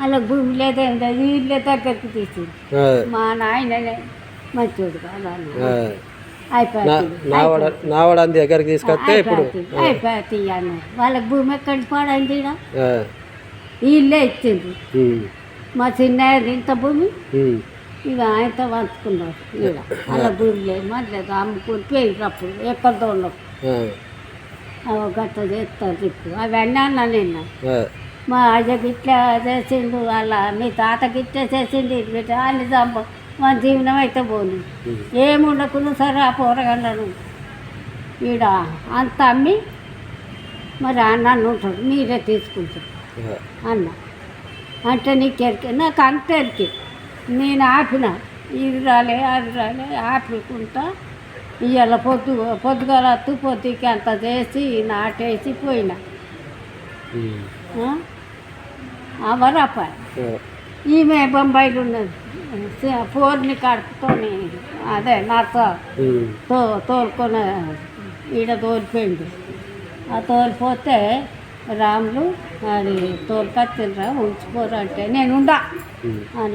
అలా భూమి లేదా లేదు వీళ్ళే దగ్గరికి తీసింది. మా నాయననే మంచోడు నావాడ దగ్గరికి తీసుకొస్తే ఇప్పుడు అన్నారు వాళ్ళకి భూమి ఎక్కడి పడండి వీళ్ళే ఇచ్చింది. మా చిన్నది ఇంత భూమి? ఇక ఆయనతో పంచుకున్నారు ఈడ. అలా భూమి లేదు మళ్ళీ అమ్ముకుని పోయిండ్రు అప్పుడు. ఎక్కడ దోళ్ళకు ఆ, గట్ట చేస్తారు ఇప్పుడు అవన్నీ అన్నా నిన్న. ఆ, మా అయ్యకి ఇట్లా చేసిండు వాళ్ళ మీ తాతకి ఇట్లా చేసిండు ఇట్లా అని చంప మన జీవనం అయితే పోను. ఉమ్, ఏముండకుండా సరే ఆ పోరగలను ఈడ అంత అమ్మి మరి అన్న ఉంటాడు మీరే తీసుకుంటారు. అన్న. అంటే నీకు ఎరికే నాకు అంత ఎరికే నేను ఆపిన ఇది రాలే అది రాలే ఆపుకుంటా ఇవాళ పొద్దు పొద్దుగాల అత్తు పొద్దుకి అంత చేసి నాటేసి పోయినా. ఆ, ఈమె బొంబాయిలో ఉన్నది ఫోర్ని కడుపుతోని అదే నాతో తో తోలుకొని ఈడ తోలిపోయింది. ఆ తోలిపోతే రాములు అది తోలుకొచ్చిండ్రా ఉంచుకోరు అంటే నేను ఉండా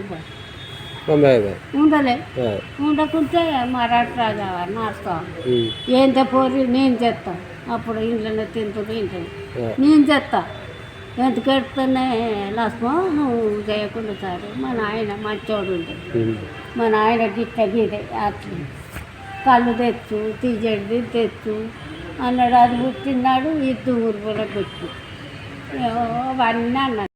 బాయ్. ఉండలే. ఉండకుంటే మరాఠీ రాజా నాస్తాం ఏం పోరి నేను చేస్తా అప్పుడు ఇంట్లోనే తింటుంది ఇంట్లో నేను చేస్తా ఎందుకు ఎడుతున్నా లక్ష్మో నువ్వు చేయకుండా సార్ మా నాయన మంచోడు ఉమ్, మా నాయన గిట్ట గీదే అట్లా. కళ్ళు తెచ్చు తీజడి తెచ్చు. అన్నాడు అది పుట్టినాడు ఇద్దు ఊరు కూడా గుర్తు అవన్నీ అన్నాడు.